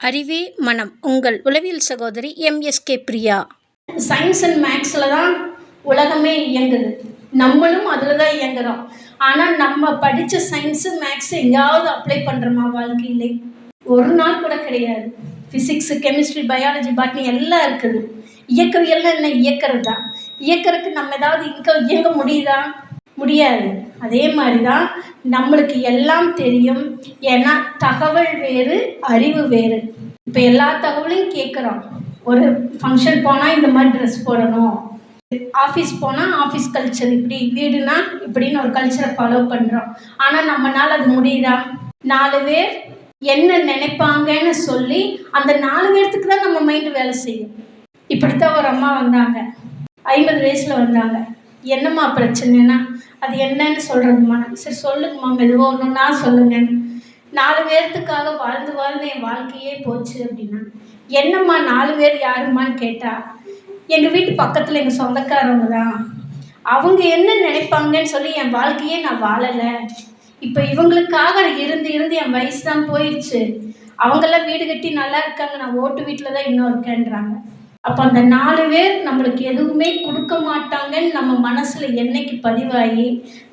அறிவே மனம். உங்கள் உளவியல் சகோதரி எம்எஸ்கே பிரியா. சயின்ஸ் அண்ட் மேக்ஸில் தான் உலகமே இயங்குது. நம்மளும் அதில் தான் இயங்குகிறோம் ஆனால் நம்ம படித்த சயின்ஸு மேக்ஸு எங்கேயாவது அப்ளை பண்ணுறோமா வாழ்க்கையிலே? ஒரு நாள் கூட கிடையாது. ஃபிசிக்ஸு கெமிஸ்ட்ரி பயாலஜி பாட்னி எல்லாம் இருக்குது. இயக்கவியல்னா என்ன? இயக்கிறது தான். இயக்கிறதுக்கு நம்ம ஏதாவது இங்கே இயங்க முடியுதா? முடியாது. அதே மாதிரி தான் நம்மளுக்கு எல்லாம் தெரியும். ஏன்னா தகவல் வேறு அறிவு வேறு. இப்போ எல்லா தகவலையும் கேட்குறோம். ஒரு ஃபங்க்ஷன் போனால் இந்த மாதிரி ட்ரெஸ் போடணும். ஆஃபீஸ் போனால் ஆஃபீஸ் கல்ச்சர் இப்படி வீடுனா இப்படின்னு ஒரு கல்ச்சரை ஃபாலோ பண்ணுறோம் ஆனால் நம்மனால அது முடியுதா? நாலு பேர் என்ன நினைப்பாங்கன்னு சொல்லி அந்த நாலு பேர்த்துக்கு தான் நம்ம மைண்டு வேலை செய்யும். இப்படித்தான் ஒரு அம்மா வந்தாங்க. ஐம்பது வயசில் வந்தாங்க. என்னம்மா பிரச்சனைனா அது என்னன்னு சொல்கிறதும்மா சரி சொல்லுங்கம்மா மெதுவாக ஒன்று நான் சொல்லுங்கன்னு. நாலு பேர்த்துக்காக வாழ்ந்து வாழ்ந்து என் வாழ்க்கையே போச்சு அப்படின்னா என்னம்மா நாலு பேர் யாரும்மான்னு கேட்டால் எங்கள் வீட்டு பக்கத்தில் எங்கள் சொந்தக்காரவங்க தான். அவங்க என்ன நினைப்பாங்கன்னு சொல்லி என் வாழ்க்கையே நான் வாழலை. இப்போ இவங்களுக்காக இருந்து இருந்து என் வயசு தான் போயிடுச்சு அவங்கெல்லாம் வீடு கட்டி நல்லா இருக்காங்க. நான் ஓட்டு வீட்டில் தான் இன்னும் இருக்கேன்றாங்க. அப்போ அந்த நாலு பேர் நம்மளுக்கு எதுவுமே கொடுக்க மாட்டாங்கன்னு நம்ம மனசில் என்னைக்கு பதிவாகி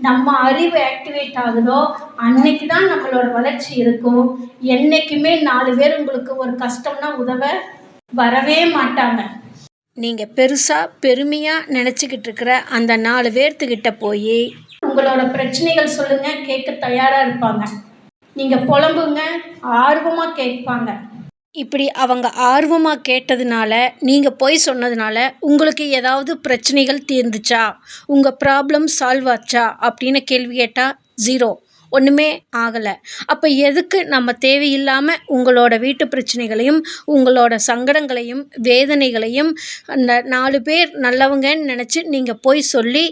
நம்ம அறிவு ஆக்டிவேட் ஆகுதோ அன்னைக்கு தான் நம்மளோட வளர்ச்சி இருக்கும். என்றைக்குமே நாலு பேர் உங்களுக்கு ஒரு கஷ்டம்னா உதவ வரவே மாட்டாங்க. நீங்கள் பெருசாக பெருமையாக நினச்சிக்கிட்டு இருக்கிற அந்த நாலு பேர்த்துக்கிட்ட போய் உங்களோட பிரச்சனைகள் சொல்லுங்கள் கேட்க தயாராக இருப்பாங்க. நீங்கள் புலம்புங்க ஆர்வமாக கேட்பாங்க. இப்படி அவங்க ஆர்வமாக கேட்டதுனால நீங்கள் போய் சொன்னதுனால உங்களுக்கு ஏதாவது பிரச்சனைகள் தீர்ந்துச்சா? உங்கள் ப்ராப்ளம் சால்வ் ஆச்சா? அப்படின்னு கேள்வி கேட்டால் ஜீரோ ஒன்றுமே ஆகலை. அப்போ எதுக்கு நம்ம தேவையில்லாமல் உங்களோட வீட்டு பிரச்சனைகளையும் உங்களோட சங்கடங்களையும் வேதனைகளையும் அந்த நாலு பேர் நல்லவங்கன்னு நினச்சி நீங்கள் போய் சொல்லி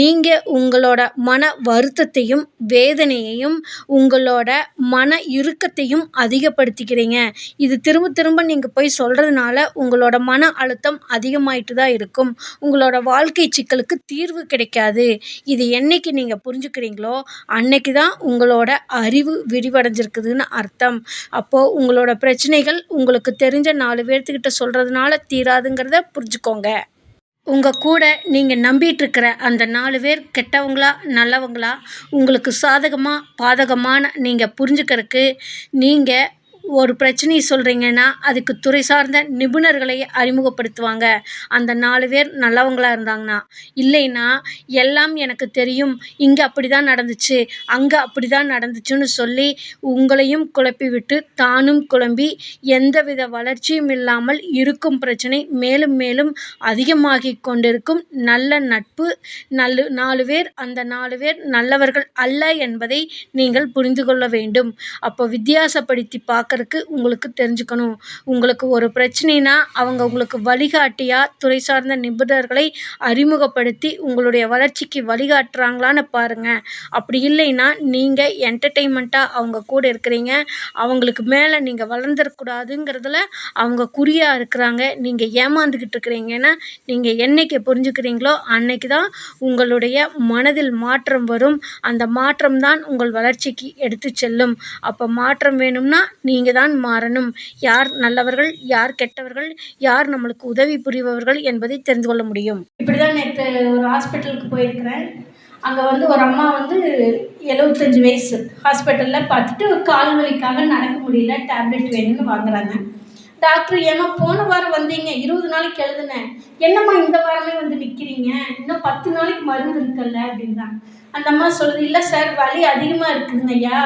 நீங்கள் உங்களோட மன வருத்தத்தையும் வேதனையையும் உங்களோட மன இறுக்கத்தையும் அதிகப்படுத்திக்கிறீங்க. இது திரும்ப திரும்ப நீங்கள் போய் சொல்கிறதுனால உங்களோட மன அழுத்தம் அதிகமாயிட்டு தான் இருக்கும். உங்களோட வாழ்க்கை சிக்கலுக்கு தீர்வு கிடைக்காது. இது என்னைக்கு நீங்கள் புரிஞ்சுக்கிறீங்களோ அன்னைக்கு தான் உங்களோட அறிவு விரிவடைஞ்சிருக்குதுன்னு அர்த்தம். அப்போது உங்களோட பிரச்சனைகள் உங்களுக்கு தெரிஞ்ச நாலு பேர்த்துக்கிட்ட சொல்கிறதுனால தீராதுங்கிறத புரிஞ்சுக்கோங்க. உங்கள் கூட நீங்கள் நம்பிகிட்ருக்கிற அந்த நாலு பேர் கெட்டவங்களா நல்லவங்களா உங்களுக்கு சாதகமாக பாதகமான நீங்கள் புரிஞ்சுக்கிறதுக்கு நீங்கள் ஒரு பிரச்சனையை சொல்கிறீங்கன்னா அதுக்கு துறை சார்ந்த நிபுணர்களை அறிமுகப்படுத்துவாங்க. அந்த நாலு பேர் நல்லவங்களா இருந்தாங்கன்னா. இல்லைன்னா எல்லாம் எனக்கு தெரியும் இங்கே அப்படி தான் நடந்துச்சு அங்கே அப்படி தான் நடந்துச்சுன்னு சொல்லி உங்களையும் குழப்பி விட்டு தானும் குழம்பி எந்தவித வளர்ச்சியும் இல்லாமல் இருக்கும் பிரச்சனை மேலும் மேலும் அதிகமாகி கொண்டிருக்கும். நல்ல நட்பு நல்ல நாலு பேர் அந்த நாலு பேர் நல்லவர்கள் அல்ல என்பதை நீங்கள் புரிந்து கொள்ள வேண்டும். அப்போ வித்தியாசப்படுத்தி பார்க்க பார்க்கறக்கு உங்களுக்கு தெரிஞ்சுக்கணும். உங்களுக்கு ஒரு பிரச்சனைனா அவங்க உங்களுக்கு வழிகாட்டியாக துறை சார்ந்த நிபுணர்களை அறிமுகப்படுத்தி உங்களுடைய வளர்ச்சிக்கு வழிகாட்டுறாங்களான்னு பாருங்கள் அப்படி இல்லைன்னா நீங்கள் என்டர்டெயின்மெண்ட்டாக அவங்க கூட இருக்கிறீங்க. அவங்களுக்கு மேலே நீங்கள் வளர்ந்துடக்கூடாதுங்கிறதுல அவங்க குறியாக இருக்கிறாங்க. நீங்கள் ஏமாந்துக்கிட்டு இருக்கிறீங்கன்னா நீங்கள் என்னைக்கு புரிஞ்சுக்கிறீங்களோ அன்னைக்கு தான் உங்களுடைய மனதில் மாற்றம் வரும். அந்த மாற்றம் தான் உங்கள் வளர்ச்சிக்கு எடுத்து செல்லும். அப்போ மாற்றம் வேணும்னா நீங்கள் நீங்கள் தான் மாறணும். யார் நல்லவர்கள் யார் கெட்டவர்கள் யார் நம்மளுக்கு உதவி புரிபவர்கள் என்பதை தெரிந்து கொள்ள முடியும். இப்படி தான் நேற்று ஒரு ஹாஸ்பிட்டலுக்கு போயிருக்கிறேன். அங்கே வந்து ஒரு அம்மா வந்து எழுபத்தஞ்சி வயசு. ஹாஸ்பிட்டலில் பார்த்துட்டு கால் வலிக்காக நடக்க முடியல டேப்லெட் வேணும்னு வாங்குறாங்க. டாக்டர் ஏன்னா போன வாரம் வந்தீங்க இருபது நாளைக்கு எழுதுனேன். என்னம்மா இந்த வாரமே வந்து நிற்கிறீங்க இன்னும் பத்து நாளைக்கு மருந்து இருக்குல்ல அப்படின்றாங்க. அந்த அம்மா சொல்லுது இல்லை சார் வலி அதிகமாக இருக்குதுங்க ஐயா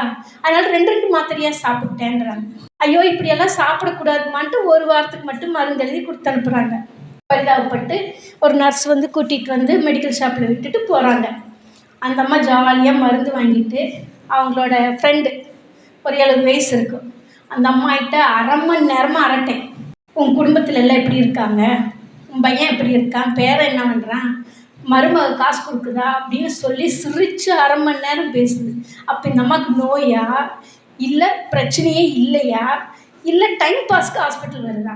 அதனால் ரெண்டு ரெண்டு மாத்திரையாக சாப்பிட்டேன்றாங்க ஐயோ இப்படியெல்லாம் சாப்பிடக்கூடாதுமான்ட்டு ஒரு வாரத்துக்கு மட்டும் மருந்து எழுதி கொடுத்து அனுப்புகிறாங்க பரிதாபப்பட்டு ஒரு நர்ஸ் வந்து கூட்டிகிட்டு வந்து மெடிக்கல் ஷாப்பில் விட்டுட்டு போகிறாங்க அந்த அம்மா ஜாலியாக மருந்து வாங்கிட்டு அவங்களோட ஃப்ரெண்டு ஒரு எழுபது வயசு இருக்கும். அந்த அம்மாகிட்ட அரை மணி நேரமாக அரட்டேன் உன் குடும்பத்தில் எல்லாம் எப்படி இருக்காங்க? உன் பையன் எப்படி இருக்கான்? பேரன் என்ன பண்ணுறான் மருமக காசு கொடுக்குதா அப்படின்னு சொல்லி சிரித்து அரை மணி நேரம் பேசுது. அப்போ இந்த அம்மாவுக்கு நோயா? இல்லை பிரச்சனையே இல்லையா? இல்லை டைம் பாஸ்க்கு ஹாஸ்பிட்டல் வருதா?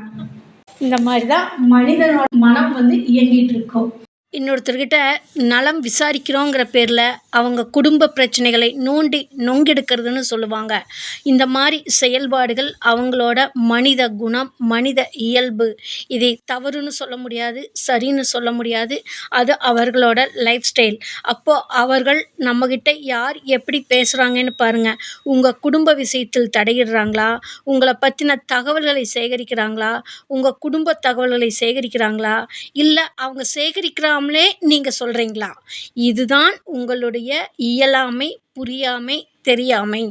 இந்த மாதிரி தான் மனிதனோட மனம் வந்து இயங்கிட்டு இருக்கும். இன்னொருத்தர்கிட்ட நலம் விசாரிக்கிறோங்கிற பேரில் அவங்க குடும்ப பிரச்சனைகளை நோண்டி நொங்கெடுக்கிறதுன்னு சொல்லுவாங்க. இந்த மாதிரி செயல்பாடுகள் அவங்களோட மனித குணம் மனித இயல்பு. இதை தவறுன்னு சொல்ல முடியாது சரின்னு சொல்ல முடியாது. அது அவர்களோட லைஃப் ஸ்டைல். அப்போது அவர்கள் நம்மக்கிட்ட யார் எப்படி பேசுகிறாங்கன்னு பாருங்கள் உங்கள் குடும்ப விஷயத்தில் தடையிடுறாங்களா? உங்களை பற்றின தகவல்களை சேகரிக்கிறாங்களா? உங்கள் குடும்ப தகவல்களை சேகரிக்கிறாங்களா? இல்லை அவங்க சேகரிக்காமலே நீங்கள் சொல்கிறீங்களா இதுதான் உங்களுடைய இயலாமை புரியாமை தெரியாமை.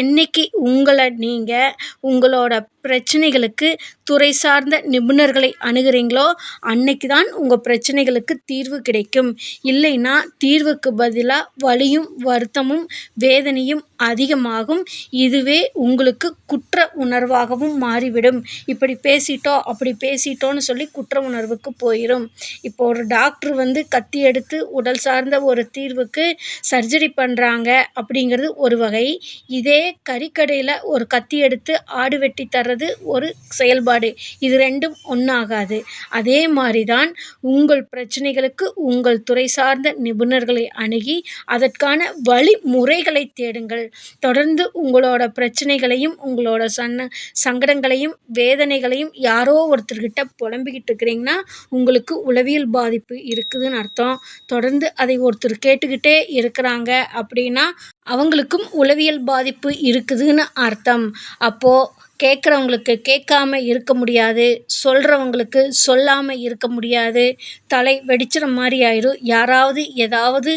என்னைக்கு உங்களை நீங்கள் உங்களோட பிரச்சனைகளுக்கு துறை சார்ந்த நிபுணர்களை அணுகுறீங்களோ அன்னைக்கு தான் உங்கள் பிரச்சனைகளுக்கு தீர்வு கிடைக்கும். இல்லைன்னா தீர்வுக்கு பதிலாக வலியும் வருத்தமும் வேதனையும் அதிகமாகும். இதுவே உங்களுக்கு குற்ற உணர்வாகவும் மாறிவிடும். இப்படி பேசிட்டோம் அப்படி பேசிட்டோன்னு சொல்லி குற்ற உணர்வுக்கு போயிடும் இப்போ ஒரு டாக்டர் வந்து கத்தி எடுத்து உடல் சார்ந்த ஒரு தீர்வுக்கு சர்ஜரி பண்ணுறாங்க அப்படிங்கிறது ஒரு வகை. இதே கறிக்கடையில் ஒரு கத்தி எடுத்து ஆடு வெட்டி தர்றது ஒரு செயல்பாடு. இது ரெண்டும் ஒன்றாகாது அதே மாதிரி தான் உங்கள் பிரச்சனைகளுக்கு உங்கள் துறை சார்ந்த நிபுணர்களை அணுகி அதற்கான வழிமுறைகளை தேடுங்கள். தொடர்ந்து உங்களோட பிரச்சனைகளையும் உங்களோட சன்ன சங்கடங்களையும் வேதனைகளையும் யாரோ ஒருத்தர்கிட்ட புலம்பிக்கிட்டு இருக்கிறீங்கன்னா உங்களுக்கு உளவியல் பாதிப்பு இருக்குதுன்னு அர்த்தம். தொடர்ந்து அதை ஒருத்தர் கேட்டுக்கிட்டே இருக்கிறாங்க அப்படின்னா அவங்களுக்கும் உளவியல் பாதிப்பு இருக்குதுன்னு அர்த்தம். அப்போது கேட்குறவங்களுக்கு கேட்காம இருக்க முடியாது. சொல்கிறவங்களுக்கு சொல்லாமல் இருக்க முடியாது. தலை வெடிச்சிற மாதிரி ஆயிடும் யாராவது ஏதாவது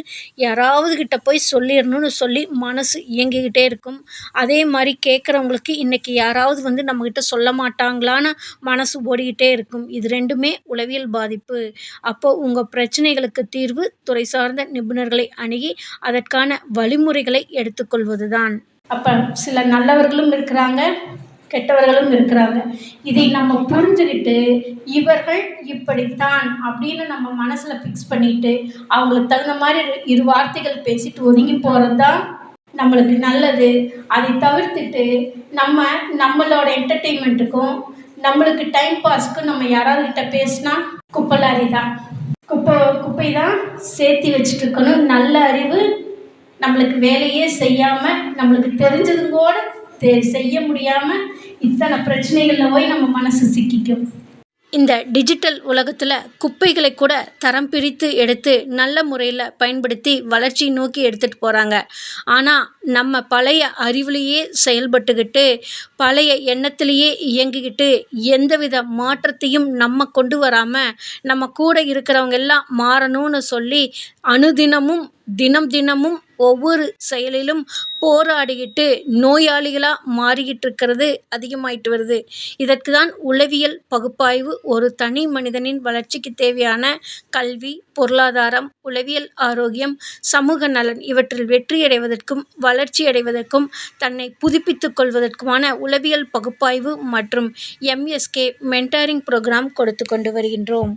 யாராவது கிட்ட போய் சொல்லிடணும்னு சொல்லி மனசு இயங்கிக்கிட்டே இருக்கும். அதே மாதிரி கேட்குறவங்களுக்கு இன்றைக்கி யாராவது வந்து நம்மக்கிட்ட சொல்ல மாட்டாங்களான்னு மனசு ஓடிக்கிட்டே இருக்கும். இது ரெண்டுமே உளவியல் பாதிப்பு. அப்போது உங்கள் பிரச்சனைகளுக்கு தீர்வு துறை சார்ந்த நிபுணர்களை அணுகி அதற்கான வழிமுறைகளை எடுத்துக்கொள்வது தான் அப்போ சில நல்லவர்களும் இருக்கிறாங்க. கெட்டவர்களும் இருக்கிறாங்க. இதை நம்ம புரிஞ்சுக்கிட்டு இவர்கள் இப்படித்தான் அப்படின்னு நம்ம மனசில் ஃபிக்ஸ் பண்ணிட்டு அவங்களுக்கு தகுந்த மாதிரி இரு வார்த்தைகள் பேசிட்டு ஒதுங்கி போகிறது தான் நம்மளுக்கு நல்லது. அதை தவிர்த்துட்டு நம்ம நம்மளோட என்டர்டெயின்மெண்ட்டுக்கும் நம்மளுக்கு டைம் பாஸ்க்கு நம்ம யாராவது கிட்ட பேசினா குப்பலாரி தான் குப்பை குப்பை தான் சேர்த்தி வச்சுட்டு இருக்கணும் நல்ல அறிவு நம்மளுக்கு வேலையே செய்யாமல் நம்மளுக்கு தெரிஞ்சதும் கூட தெ செய்ய முடியாமல் இத்தனை பிரச்சனைகளில் போய் நம்ம மனசு சிக்கிக்கும். இந்த டிஜிட்டல் உலகத்தில் குப்பைகளை கூட தரம் பிரித்து எடுத்து நல்ல முறையில் பயன்படுத்தி வளர்ச்சி நோக்கி எடுத்துகிட்டு போகிறாங்க ஆனால் நம்ம பழைய அறிவுலேயே செயல்பட்டுக்கிட்டு பழைய எண்ணத்திலேயே இயங்கிக்கிட்டு எந்தவித மாற்றத்தையும் நம்ம கொண்டு வராமல் நம்ம கூட இருக்கிறவங்க எல்லாம் மாறணும்னு சொல்லி அனுதினமும் தினம் தினமும் ஒவ்வொரு செயலிலும் போராடிக்கிட்டு நோயாளிகளாக மாறிக்கிட்டு இருக்கிறது அதிகமாயிட்டு வருது. இதற்கு தான் உளவியல் பகுப்பாய்வு ஒரு தனி மனிதனின் வளர்ச்சிக்கு தேவையான கல்வி பொருளாதாரம் உளவியல் ஆரோக்கியம் சமூக நலன் இவற்றில் வெற்றியடைவதற்கும் வளர்ச்சி அடைவதற்கும் தன்னை புதுப்பித்து கொள்வதற்குமான உளவியல் பகுப்பாய்வு மற்றும் எம்எஸ்கே மென்டாரிங் ப்ரோக்ராம் கொடுத்து கொண்டு வருகின்றோம்.